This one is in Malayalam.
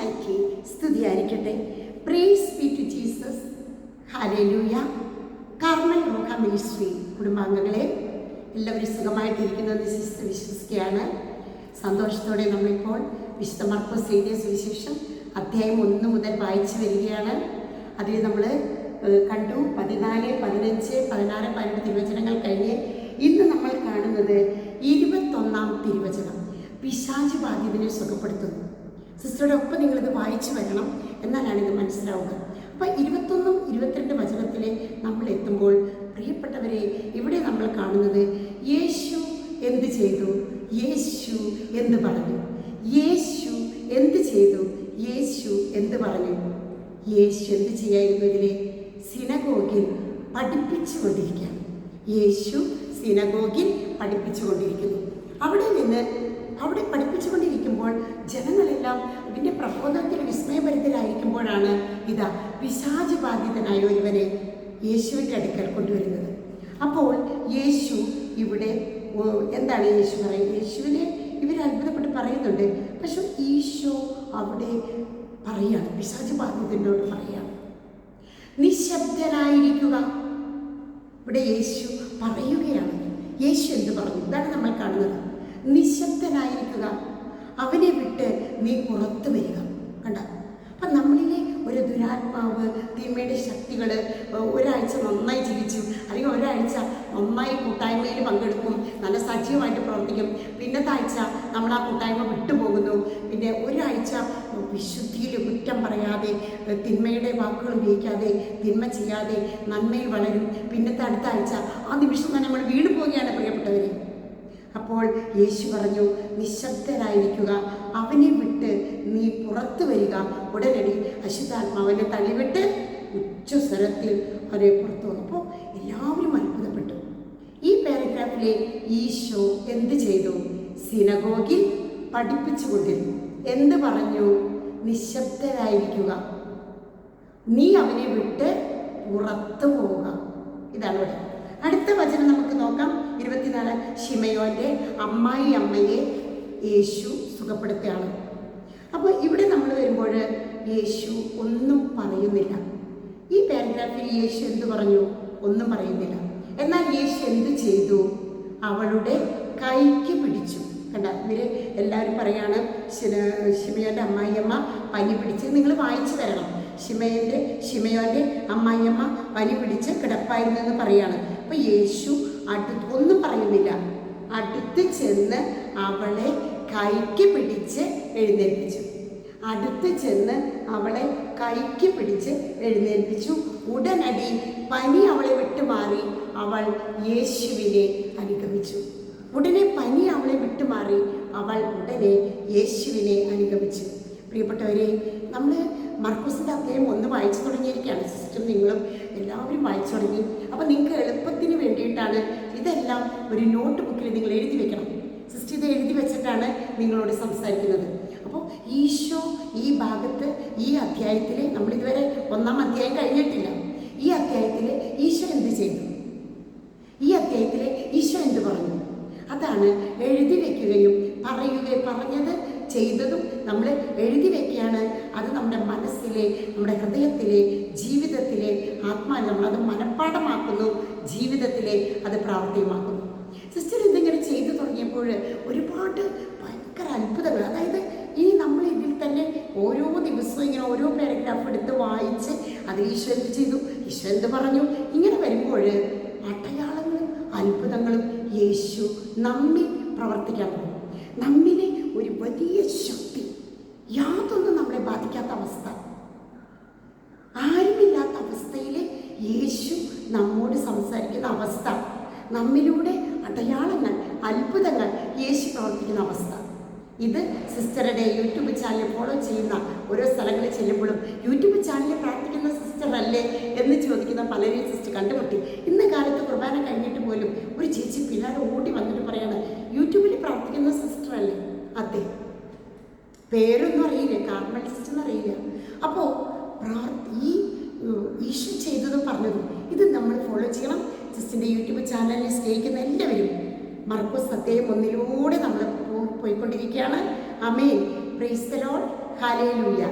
ഈശോമിശിഹായ്ക്ക് സ്തുതിയായിരിക്കട്ടെ. Praise be to Jesus hallelujah Carmel Roha ministry കുടുംബാംഗങ്ങളെ എല്ലാവരും സുഖമായിട്ടിരിക്കുന്നെന്ന് വിശ്വസിച്ച് വിശ്വസിക്കുകയാണ്. സന്തോഷത്തോടെ നമ്മളിപ്പോൾ വിശുദ്ധ മർക്കോസ് എഴുതിയ സുവിശേഷം അധ്യായം ഒന്ന് മുതൽ വായിച്ചു വരികയാണ്. അതിൽ നമ്മൾ കണ്ടു. പതിനാല് പതിനഞ്ച് പതിനാറ് പതിനെട്ട് തിരുവചനങ്ങൾ കഴിഞ്ഞ് ഇന്ന് നമ്മൾ കാണുന്നത് ഇരുപത്തൊന്നാം തിരുവചനം. പിശാചി ബാധ്യതനെ സുഖപ്പെടുത്തുന്നു. സിസ്റ്ററുടെ ഒപ്പം നിങ്ങളിത് വായിച്ചു വരണം എന്നാലാണ് ഇത് മനസ്സിലാവുക. അപ്പം ഇരുപത്തൊന്നും ഇരുപത്തിരണ്ട് വചനത്തിൽ നമ്മൾ എത്തുമ്പോൾ പ്രിയപ്പെട്ടവരെ ഇവിടെ നമ്മൾ കാണുന്നത്? യേശു എന്ത് ചെയ്തു? യേശു എന്ത് പറഞ്ഞു? യേശു എന്ത് ചെയ്തു? യേശു എന്ത് പറഞ്ഞു? യേശു എന്ത് ചെയ്യായിരുന്നു ഇതിലെ? സിനഗോഗിൽ പഠിപ്പിച്ചു കൊണ്ടിരിക്കുകയാണ് യേശു സിനഗോഗിൽ പഠിപ്പിച്ചു കൊണ്ടിരിക്കുന്നു അവിടെ നിന്ന് പഠിപ്പിച്ചുകൊണ്ടിരിക്കുമ്പോൾ ജനങ്ങളെല്ലാം ഇതിന്റെ പ്രബോധനത്തിൽ വിസ്മയഭരിതരായിരിക്കുമ്പോഴാണ് ഇതാ പിശാച് ബാധിതനായ ഒരുവനെ യേശുവിന്റെ അടുക്കൽ കൊണ്ടുവരുന്നത്. അപ്പോൾ യേശു ഇവിടെ എന്താണ് യേശു പറയുന്നത്? യേശുവിനെ ഇവർ അത്ഭുതപ്പെട്ട് പറയുന്നുണ്ട്. പക്ഷെ ഈശോ അവിടെ പറയുകയാണ് പിശാച് ബാധിതനോട് പറയുകയാണ്. നിശബ്ദനായിരിക്കുക. ഇവിടെ യേശു പറയുകയാണ്. യേശു എന്ത് പറഞ്ഞു? ഇതാണ് നമ്മൾ കാണുന്നത്. നിശബ്ദനായിരിക്കുക. അവനെ വിട്ട് നീ പുറത്തു വരിക. കണ്ട? അപ്പം നമ്മളിലെ ഒരു ദുരാത്മാവ് തിന്മയുടെ ശക്തികൾ ഒരാഴ്ച നന്നായി ജീവിച്ചു അല്ലെങ്കിൽ ഒരാഴ്ച നന്നായി കൂട്ടായ്മയിൽ പങ്കെടുക്കും നല്ല സജീവമായിട്ട് പ്രവർത്തിക്കും. പിന്നത്തെ ആഴ്ച നമ്മൾ ആ കൂട്ടായ്മ വിട്ടുപോകുന്നു. പിന്നെ ഒരാഴ്ച വിശുദ്ധിയിൽ കുറ്റം പറയാതെ തിന്മയുടെ വാക്കുകൾ ഉപയോഗിക്കാതെ തിന്മ ചെയ്യാതെ നന്മയിൽ വളരും. പിന്നത്തെ അടുത്ത ആഴ്ച ആ നിമിഷം തന്നെ നമ്മൾ വീണ് പോവുകയാണ് പ്രിയപ്പെട്ടവരെ. അപ്പോൾ യേശു പറഞ്ഞു നിശബ്ദനായിരിക്കുക. അവനെ വിട്ട് നീ പുറത്തു വരിക. ഉടനടി അശുദ്ധാത്മാവനെ തള്ളിവിട്ട് ഉച്ചസ്വരത്തിൽ അവരെ പുറത്തു വന്നു. അപ്പോൾ എല്ലാവരും അത്ഭുതപ്പെട്ടു. ഈ പാരഗ്രാഫിലെ ഈശോ എന്ത് ചെയ്തു? സിനഗോഗിൽ പഠിപ്പിച്ചുകൊണ്ടിരുന്നു എന്ത് പറഞ്ഞു? നിശബ്ദനായിരിക്കുക. നീ അവനെ വിട്ട് പുറത്തു പോവുക. ഇതാണ് അടുത്ത വചനം നമുക്ക് നോക്കാം. ഇരുപത്തിനാല് ഷിമയോന്റെ അമ്മായി അമ്മയെ യേശു സുഖപ്പെടുത്തുകയാണ്. അപ്പോൾ ഇവിടെ നമ്മൾ വരുമ്പോൾ യേശു ഒന്നും പറയുന്നില്ല. ഈ പാരഗ്രാഫിൽ യേശു എന്ത് പറഞ്ഞു? ഒന്നും പറയുന്നില്ല. എന്നാൽ യേശു എന്ത് ചെയ്തു? അവളുടെ കൈക്ക് പിടിച്ചു. കണ്ട ഇവർ എല്ലാവരും പറയാണ് ഷിമയോന്റെ അമ്മായിയമ്മ പനി പിടിച്ച് നിങ്ങൾ വായിച്ചു തരണം ഷിമയന്റെ ഷിമയോന്റെ അമ്മായിയമ്മ പനി പിടിച്ച് കിടപ്പായിരുന്നു എന്ന് പറയാണ്. അപ്പൊ യേശു അടുത്ത് ഒന്നും പറയുന്നില്ല. അടുത്ത് ചെന്ന് അവളെ കൈക്ക് പിടിച്ച് എഴുന്നേൽപ്പിച്ചു. അടുത്ത് ചെന്ന് അവളെ കൈക്ക് പിടിച്ച് എഴുന്നേൽപ്പിച്ചു. ഉടനടി പനി അവളെ വിട്ടുമാറി അവൾ യേശുവിനെ അനുഗമിച്ചു. ഉടനെ പനി അവളെ വിട്ടുമാറി അവൾ ഉടനെ യേശുവിനെ അനുഗമിച്ചു. പ്രിയപ്പെട്ടവരെ നമ്മൾ മർക്കോസിന്റെ അദ്ദേഹം ഒന്ന് വായിച്ചു തുടങ്ങിയിരിക്കുകയാണ്. സിസ്റ്റം നിങ്ങളും എല്ലാവരും വായിച്ചു തുടങ്ങി. അപ്പോൾ നിങ്ങൾക്ക് എളുപ്പത്തിന് വേണ്ടിയിട്ടാണ് ഇതെല്ലാം ഒരു നോട്ട് ബുക്കിൽ നിങ്ങൾ എഴുതി വെക്കണം. സിസ്റ്റർ ഇത് എഴുതി വെച്ചിട്ടാണ് നിങ്ങളോട് സംസാരിക്കുന്നത്. അപ്പോൾ ഈശോ ഈ ഭാഗത്ത് ഈ അധ്യായത്തിൽ നമ്മളിതുവരെ ഒന്നാം അധ്യായം കഴിഞ്ഞിട്ടില്ല. ഈ അധ്യായത്തിൽ ഈശോ എന്ത് ചെയ്തു? ഈ അധ്യായത്തിൽ ഈശോ എന്ത് പറഞ്ഞു? അതാണ് എഴുതി വെക്കുകയും പറയുകയും പറഞ്ഞത് ചെയ്തതും നമ്മൾ എഴുതി വയ്ക്കുകയാണ് അത് നമ്മുടെ മനസ്സിലെ നമ്മുടെ ഹൃദയത്തിലെ ജീവിതത്തിലെ ആത്മാവിൽ നമ്മളത് മനഃപ്പാഠമാക്കുന്നു. ജീവിതത്തിലെ അത് പ്രാവർത്തികമാക്കുന്നു. സിസ്റ്റർ ഇതിങ്ങനെ ചെയ്തു തുടങ്ങിയപ്പോൾ ഒരുപാട് ഭയങ്കര അത്ഭുതങ്ങൾ. അതായത് ഇനി നമ്മൾ ഇതിൽ തന്നെ ഓരോ ദിവസവും ഇങ്ങനെ ഓരോ പാരഗ്രാഫ് എടുത്ത് വായിച്ച് അത് ഈശ്വരൻ ചെയ്തു? ഈശ്വരൻ പറഞ്ഞു? ഇങ്ങനെ വരുമ്പോൾ അടയാളങ്ങളും അത്ഭുതങ്ങളും യേശു നമ്മി പ്രവർത്തിക്കാൻ പോകും നമ്മിലെ ഒരു വലിയ ശക്തി. യാതൊന്നും നമ്മളെ ബാധിക്കാത്ത അവസ്ഥ. ആരുമില്ലാത്ത അവസ്ഥയിൽ യേശു നമ്മോട് സംസാരിക്കുന്ന അവസ്ഥ. നമ്മിലൂടെ അടയാളങ്ങൾ അത്ഭുതങ്ങൾ യേശു പ്രവർത്തിക്കുന്ന അവസ്ഥ. ഇത് സിസ്റ്ററുടെ യൂട്യൂബ് ചാനൽ ഫോളോ ചെയ്യുന്ന ഓരോ സ്ഥലങ്ങളിൽ ചെല്ലുമ്പോഴും യൂട്യൂബ് ചാനലിൽ പ്രാർത്ഥിക്കുന്ന സിസ്റ്റർ അല്ലേ എന്ന് ചോദിക്കുന്ന പലരെയും സിസ്റ്റർ കണ്ടുമുട്ടി. ഇന്ന് കാലത്ത് കുർബാന കഴിഞ്ഞിട്ട് പോലും ഒരു ചേച്ചി പിന്നാലെ ഓടി വന്നിട്ട് പറയാണ് യൂട്യൂബിൽ പ്രാർത്ഥിക്കുന്ന സിസ്റ്റർ അല്ലേ അതെ. പേരൊന്നും അറിയില്ല കാർമൽ സിസ്റ്റർ അറിയില്ല. അപ്പോൾ ഈ ഈശോ ചെയ്തതും പറഞ്ഞതും ഇത് നമ്മൾ ഫോളോ ചെയ്യണം. ജസ്റ്റിന്റെ യൂട്യൂബ് ചാനലിൽ സ്നേഹിക്കുന്ന എല്ലാവരും മർക്കോസ് സത്യം ഒന്നിലൂടെ നമ്മൾ പോയിക്കൊണ്ടിരിക്കുകയാണ്. അമേ പ്രൈസ് ഹാലേലൂയ